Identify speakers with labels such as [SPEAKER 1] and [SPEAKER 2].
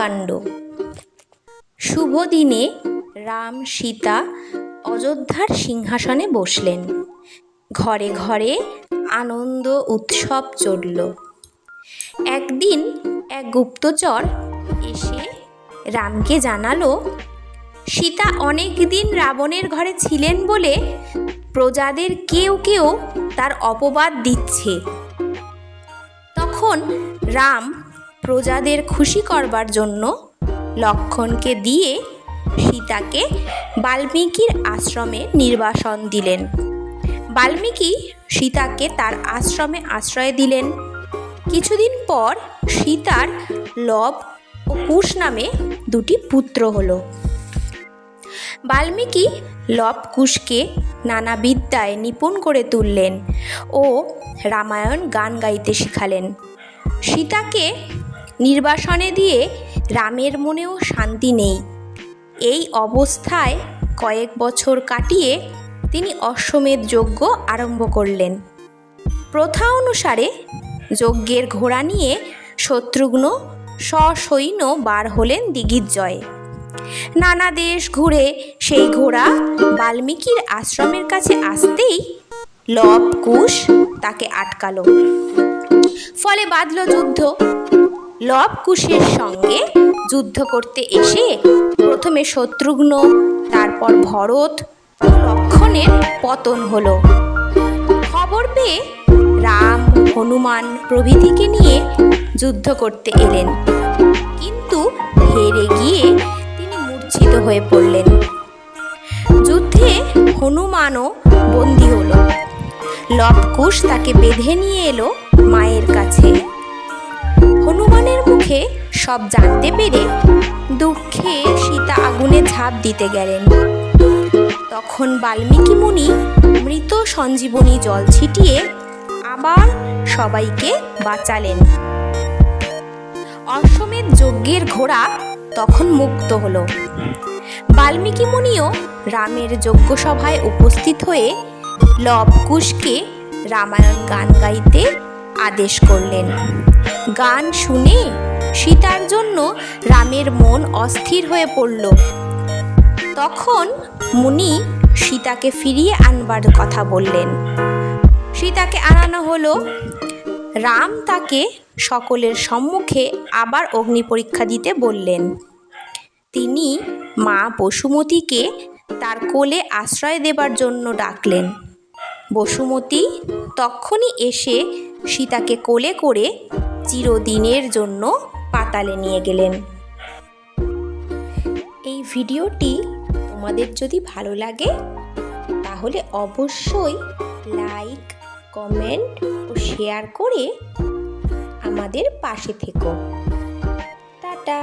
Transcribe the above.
[SPEAKER 1] কাণ্ড। শুভ দিনে রাম সীতা অযোধ্যার সিংহাসনে বসলেন। ঘরে ঘরে আনন্দ উৎসব চলল। একদিন এক গুপ্তচর এসে রামকে জানালো, সীতা অনেক দিন রাবণের ঘরে ছিলেন বলে প্রজাদের কেউ কেউ তার অপবাদ দিচ্ছে। তখন রাম প্রজাদের খুশি করবার জন্য লক্ষণকে দিয়ে সীতাকে বাল্মীকির আশ্রমে নির্বাসন দিলেন। বাল্মীকি সীতাকে তার আশ্রমে আশ্রয় দিলেন। কিছুদিন পর সীতার লব ও কুশ নামে দুটি পুত্র হল। বাল্মীকি লব কুশকে নানা বিদ্যায় নিপুণ করে তুললেন ও রামায়ণ গান গাইতে শিখালেন। সীতাকে নির্বাসনে দিয়ে রামের মনেও শান্তি নেই। এই অবস্থায় কয়েক বছর কাটিয়ে তিনি অশ্বমেধ যজ্ঞ আরম্ভ করলেন। প্রথা অনুসারে যজ্ঞের ঘোড়া নিয়ে শত্রুঘ্ন সসৈন্য বার হলেন দিগিজ্জয় নানা দেশ ঘুরে সেই ঘোড়া বাল্মীকির আশ্রমের কাছে আসতেই লব কুশ তাকে আটকালো। ফলে বাঁধল যুদ্ধ। লব কুশের সঙ্গে যুদ্ধ করতে এসে প্রথমে শত্রুঘ্ন, তারপর ভরত লক্ষণের পতন হলো। খবর পেয়ে রাম, হনুমান প্রভৃতিকে নিয়ে যুদ্ধ করতে এলেন। কিন্তু হেরে গিয়ে তিনি মূর্ছিত হয়ে পড়লেন। যুদ্ধে হনুমানও বন্দী হলো। লবকুশ তাকে বেঁধে নিয়ে এলো মায়ের কাছে। মুখে সব জানতে পেরে দুঃখে সীতা আগুনে ঝাঁপ দিতে গেলেন। তখন বাল্মীকি মুনি মৃত সঞ্জীবনী জল ছিটিয়ে আবার সবাইকে বাঁচালেন। অশ্বমেধ যজ্ঞের ঘোড়া তখন মুক্ত হলো। বাল্মীকি মুনিও রামের যজ্ঞসভায় উপস্থিত হয়ে লবকুশকে রামায়ণ গান গাইতে আদেশ করলেন। গান শুনে সীতার জন্য রামের মন অস্থির হয়ে পড়ল। তখন মুনি সীতাকে ফিরিয়ে আনবার কথা বললেন। সীতাকে আনানো হলো। রাম তাকে সকলের সম্মুখে আবার অগ্নি পরীক্ষা দিতে বললেন। তিনি মা বসুমতীকে তার কোলে আশ্রয় দেবার জন্য ডাকলেন। বসুমতী তক্ষণই এসে সীতাকে কোলে করে চিরদিনের জন্য পাতালে নিয়ে গেলেন। এই ভিডিওটি তোমাদের যদি ভালো লাগে, তাহলে অবশ্যই লাইক, কমেন্ট ও শেয়ার করে আমাদের পাশে থেকো। টাটা!